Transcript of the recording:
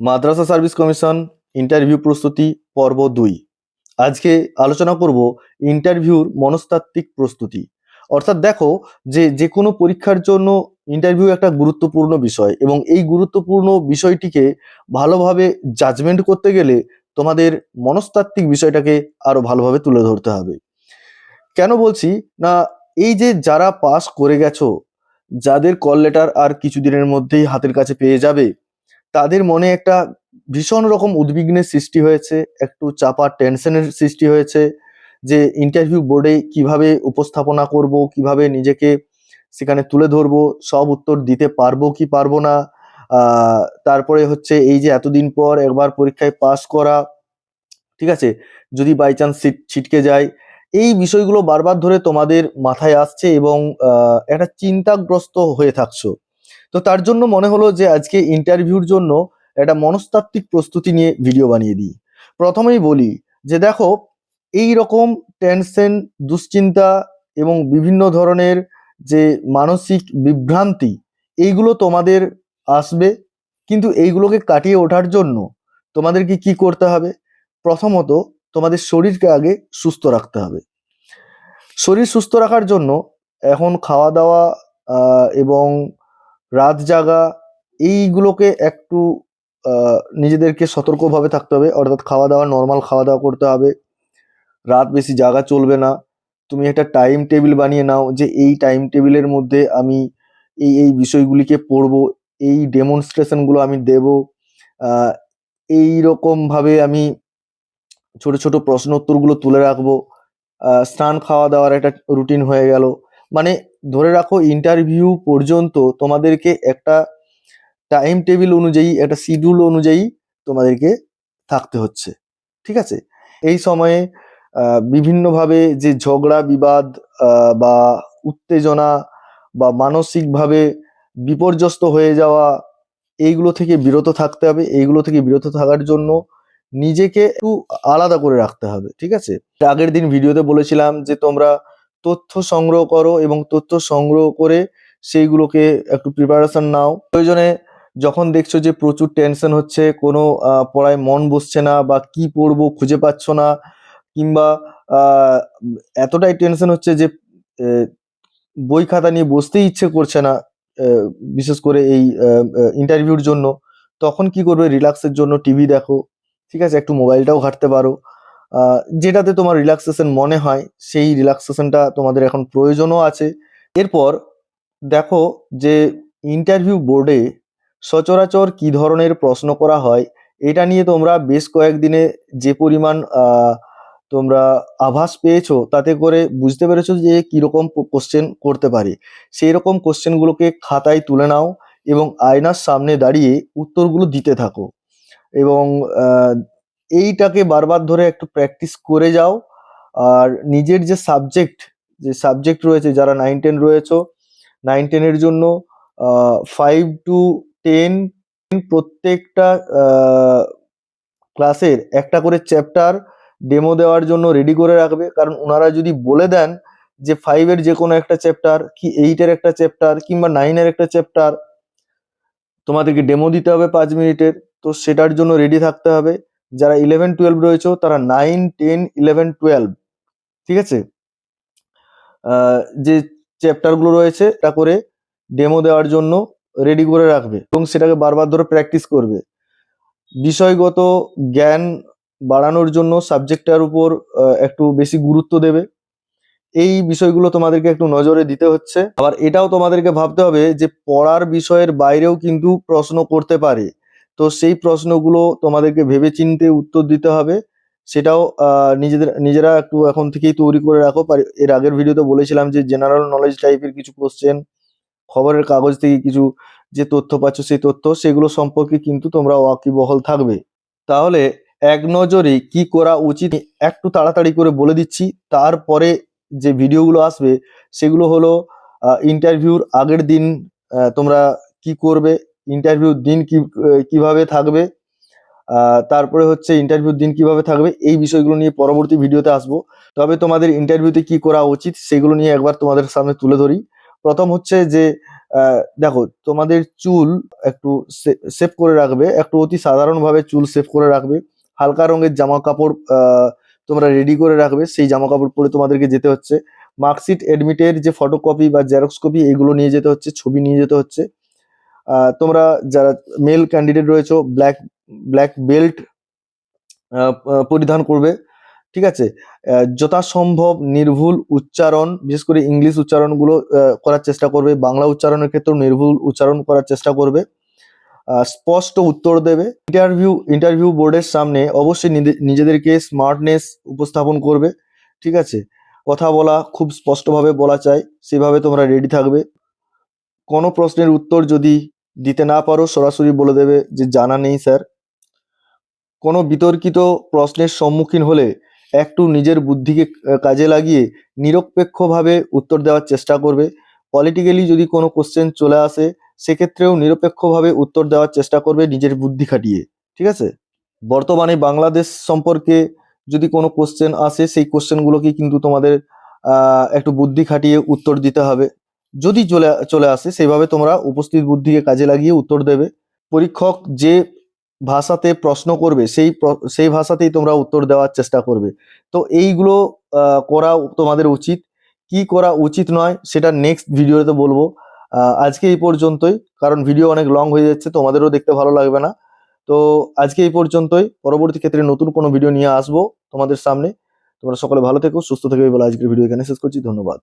মাদ্রাসা service commission interview প্রস্তুতি পর্ব দুই। আজকে আলোচনা করব ইন্টারভিউর মনস্তাত্ত্বিক প্রস্তুতি। অর্থাৎ দেখো যে যে কোনো পরীক্ষার জন্য ইন্টারভিউ একটা গুরুত্বপূর্ণ বিষয় এবং এই গুরুত্বপূর্ণ বিষয়টিকে ভালোভাবে জাজমেন্ট করতে গেলে তোমাদের মনস্তাত্ত্বিক বিষয়টাকে আরও ভালোভাবে তুলে ধরতে হবে। কেন বলছি? না, এই যে যারা পাস করে গেছো, যাদের কল লেটার আর কিছুদিনের মধ্যেই হাতের কাছে পেয়ে যাবে তাদের মনে একটা ভীষণ রকম উদ্বিগ্নের সৃষ্টি হয়েছে, একটু চাপা টেনশনের সৃষ্টি হয়েছে যে ইন্টারভিউ বোর্ডে কীভাবে উপস্থাপনা করব, কীভাবে নিজেকে সেখানে তুলে ধরবো, সব উত্তর দিতে পারব কি পারব না তারপরে হচ্ছে এই যে এতদিন পর একবার পরীক্ষায় পাস করা, ঠিক আছে? যদি বাই চান্স ছিটকে যায়, এই বিষয়গুলো বারবার ধরে তোমাদের মাথায় আসছে এবং একটা চিন্তাগ্রস্ত হয়ে থাকছো। তো তার জন্য মনে হলো যে আজকে ইন্টারভিউর জন্য একটা মনস্তাত্ত্বিক প্রস্তুতি নিয়ে ভিডিও বানিয়ে দিই। প্রথমেই বলি যে দেখো এই রকম টেনশন দুশ্চিন্তা এবং বিভিন্ন ধরনের যে মানসিক বিভ্রান্তি, এইগুলো তোমাদের আসবে, কিন্তু এইগুলোকে কাটিয়ে ওঠার জন্য তোমাদেরকে কি করতে হবে? প্রথমত তোমাদের শরীরকে আগে সুস্থ রাখতে হবে। শরীর সুস্থ রাখার জন্য এখন খাওয়া দাওয়া এবং রাত জাগা, এইগুলোকে একটু নিজেদেরকে সতর্কভাবে থাকতে হবে। অর্থাৎ খাওয়া দাওয়া নর্মাল খাওয়া দাওয়া করতে হবে। রাত বেশি জাগা চলবে না। তুমি একটা টাইম টেবিল বানিয়ে নাও যে এই টাইম টেবিলের মধ্যে আমি এই এই বিষয়গুলিকে পড়ব, এই ডেমনস্ট্রেশনগুলো আমি দেব। এই রকম ভাবে আমি ছোট ছোট প্রশ্ন উত্তরগুলো তুলে রাখব। স্নান খাওয়া দাওয়ার একটা রুটিন হয়ে গেল। মানে ধরে রাখো ইন্টারভিউ পর্যন্ত তোমাদেরকে একটা টাইম টেবিল অনুযায়ী, একটা শিডিউল অনুযায়ী তোমাদেরকে থাকতে হচ্ছে, ঠিক আছে? এই সময়ে বিভিন্নভাবে যে ঝগড়া, বিবাদ বা উত্তেজনা বা মানসিকভাবে বিপর্যস্ত হয়ে যাওয়া, এইগুলো থেকে বিরত থাকতে হবে। এইগুলো থেকে বিরত থাকার জন্য নিজেকে একটু আলাদা করে রাখতে হবে, ঠিক আছে? আগের দিন ভিডিওতে বলেছিলাম যে তোমরা তথ্য সংগ্রহ করো এবং তথ্য সংগ্রহ করে সেইগুলোকে একটু প্রিপারেশন নাও। প্রয়োজনে যখন দেখছ যে প্রচুর টেনশন হচ্ছে, কোনো পড়ায় মন বসছে না বা কি পড়ব খুঁজে পাচ্ছ না, কিংবা এতটাই টেনশন হচ্ছে যে বই খাতা নিয়ে বসতেই ইচ্ছে করছে না বিশেষ করে এই ইন্টারভিউর জন্য, তখন কি করবে? রিল্যাক্সের জন্য টিভি দেখো, ঠিক আছে? একটু মোবাইলটাও ঘাঁটতে পারো। যেটাতে তোমার রিল্যাক্সেশন মনে হয়, সেই রিল্যাক্সেশনটা তোমাদের এখন প্রয়োজনও আছে। এরপর দেখো যে ইন্টারভিউ বোর্ডে সচরাচর কি ধরনের প্রশ্ন করা হয়, এটা নিয়ে তোমরা বেশ কয়েকদিনে যে পরিমাণ তোমরা আভাস পেয়েছ, তাতে করে বুঝতে পেরেছ যে কীরকম কোশ্চেন করতে পারে। সেই রকম কোশ্চেনগুলোকে খাতায় তুলে নাও এবং আয়নার সামনে দাঁড়িয়ে উত্তরগুলো দিতে থাকো। এবং এইটাকে বারবার ধরে একটু প্র্যাকটিস করে যাও। আর নিজের যে সাবজেক্ট যে সাবজেক্ট রয়েছে, যারা নাইন টেন রয়েছো নাইন টেনের জন্য ফাইভ টু টেন প্রত্যেকটা ক্লাসের একটা করে চ্যাপ্টার ডেমো দেওয়ার জন্য রেডি করে রাখবে। কারণ ওনারা যদি বলে দেন যে ফাইভের যে কোনো একটা চ্যাপ্টার কি এইটের একটা চ্যাপ্টার কিংবা নাইনের একটা চ্যাপ্টার তোমাদেরকে ডেমো দিতে হবে পাঁচ মিনিটের। তো সেটার জন্য রেডি থাকতে হবে। যারা ইলেভেন টুয়েলভ রয়েছে, তারা নাইন টেন ইলেভেন টুয়েলভ ঠিক আছে? যে চ্যাপ্টারগুলো রয়েছে তা করে ডেমো দেওয়ার জন্য রেডি করে রাখবে এবং সেটাকে বারবার ধরে প্র্যাকটিস করবে। বিষয়গত জ্ঞান বাড়ানোর জন্য সাবজেক্টটার উপর একটু বেশি গুরুত্ব দেবে। এই বিষয়গুলো তোমাদেরকে একটু নজরে দিতে হচ্ছে। আবার এটাও তোমাদেরকে ভাবতে হবে যে পড়ার বিষয়ের বাইরেও কিন্তু প্রশ্ন করতে পারে। তো সেই প্রশ্নগুলো তোমাদেরকে ভেবেচিন্তে উত্তর দিতে হবে। সেটাও নিজেদের, নিজেরা একটু এখন থেকেই তৈরি করে রাখো। এর আগের ভিডিওতে বলেছিলাম যে জেনারেল নলেজ টাইপের কিছু কোশ্চেন খবরের কাগজ থেকে কিছু যে তথ্য পাচ্ছ সেই তথ্য, সেগুলো সম্পর্কে কিন্তু তোমরা ওয়াকিবহল থাকবে। তাহলে এক নজরে কি করা উচিত, একটু তাড়াতাড়ি করে বলে দিচ্ছি। তারপরে যে ভিডিওগুলো আসবে, সেগুলো হলো ইন্টারভিউর আগের দিন তোমরা কি করবে ইন্টারভিউর দিন কি কীভাবে থাকবে তারপরে হচ্ছে ইন্টারভিউর দিন কীভাবে থাকবে, এই বিষয়গুলো নিয়ে পরবর্তী ভিডিওতে আসব। তবে তোমাদের ইন্টারভিউতে কি করা উচিত সেগুলো নিয়ে একবার তোমাদের সামনে তুলে ধরি। প্রথম হচ্ছে যে দেখো, তোমাদের চুল একটু সেভ করে রাখবে, একটু অতি সাধারণভাবে চুল সেভ করে রাখবে। হালকা রঙের জামা কাপড় তোমরা রেডি করে রাখবে, সেই জামা কাপড় পরে তোমাদেরকে যেতে হচ্ছে। মার্কশিট এডমিটের যে ফটোকপি বা জেরক্স কপি এগুলো নিয়ে যেতে হচ্ছে, ছবি নিয়ে যেতে হচ্ছে। তোমরা যারা মেল ক্যান্ডিডেট রয়েছো ব্ল্যাক ব্ল্যাক বেল্ট পরিধান করবে, ঠিক আছে? যথাসম্ভব নির্ভুল উচ্চারণ, বিশেষ করে ইংলিশ উচ্চারণগুলো করার চেষ্টা করবে, বাংলা উচ্চারণের ক্ষেত্রেও নির্ভুল উচ্চারণ করার চেষ্টা করবে স্পষ্ট উত্তর দেবে ইন্টারভিউ ইন্টারভিউ বোর্ডের সামনে অবশ্যই নিজে- নিজেদেরকে স্মার্টনেস উপস্থাপন করবে, ঠিক আছে? কথা বলা খুব স্পষ্টভাবে বলা চাই, সেভাবে তোমরা রেডি থাকবে। কোনো প্রশ্নের উত্তর যদি দিতে না পারো, সরাসরি বলে দেবে যে জানা নেই স্যার। কোনো বিতর্কিত প্রশ্নের সম্মুখীন হলে একটু নিজের বুদ্ধিকে কাজে লাগিয়ে নিরপেক্ষভাবে উত্তর দেওয়ার চেষ্টা করবে। পলিটিক্যালি যদি কোনো কোশ্চেন চলে আসে, সেক্ষেত্রেও নিরপেক্ষভাবে উত্তর দেওয়ার চেষ্টা করবে নিজের বুদ্ধি খাটিয়ে। ঠিক আছে? বর্তমানে বাংলাদেশ সম্পর্কে যদি কোনো কোশ্চেন আসে, সেই কোশ্চেনগুলোকে কিন্তু তোমাদের একটু বুদ্ধি খাটিয়ে উত্তর দিতে হবে। যদি চলে চলে আসে সেইভাবে তোমরা উপস্থিত বুদ্ধিকে কাজে লাগিয়ে উত্তর দেবে। পরীক্ষক যে ভাষাতে প্রশ্ন করবে, সেই সেই ভাষাতেই তোমরা উত্তর দেওয়ার চেষ্টা করবে। তো এইগুলো করা তোমাদের উচিত। কি করা উচিত নয়, সেটা নেক্সট ভিডিওতে বলব। আজকে এই পর্যন্তই। কারণ ভিডিও অনেক লং হয়ে যাচ্ছে, তোমাদেরও দেখতে ভালো লাগবে না। তো আজকে এই পর্যন্তই। পরবর্তী ক্ষেত্রে নতুন কোনো ভিডিও নিয়ে আসব তোমাদের সামনে। তোমরা সকলে ভালো থেকো, সুস্থ থেকো। বলে আজকের ভিডিও এখানে শেষ করছি। ধন্যবাদ।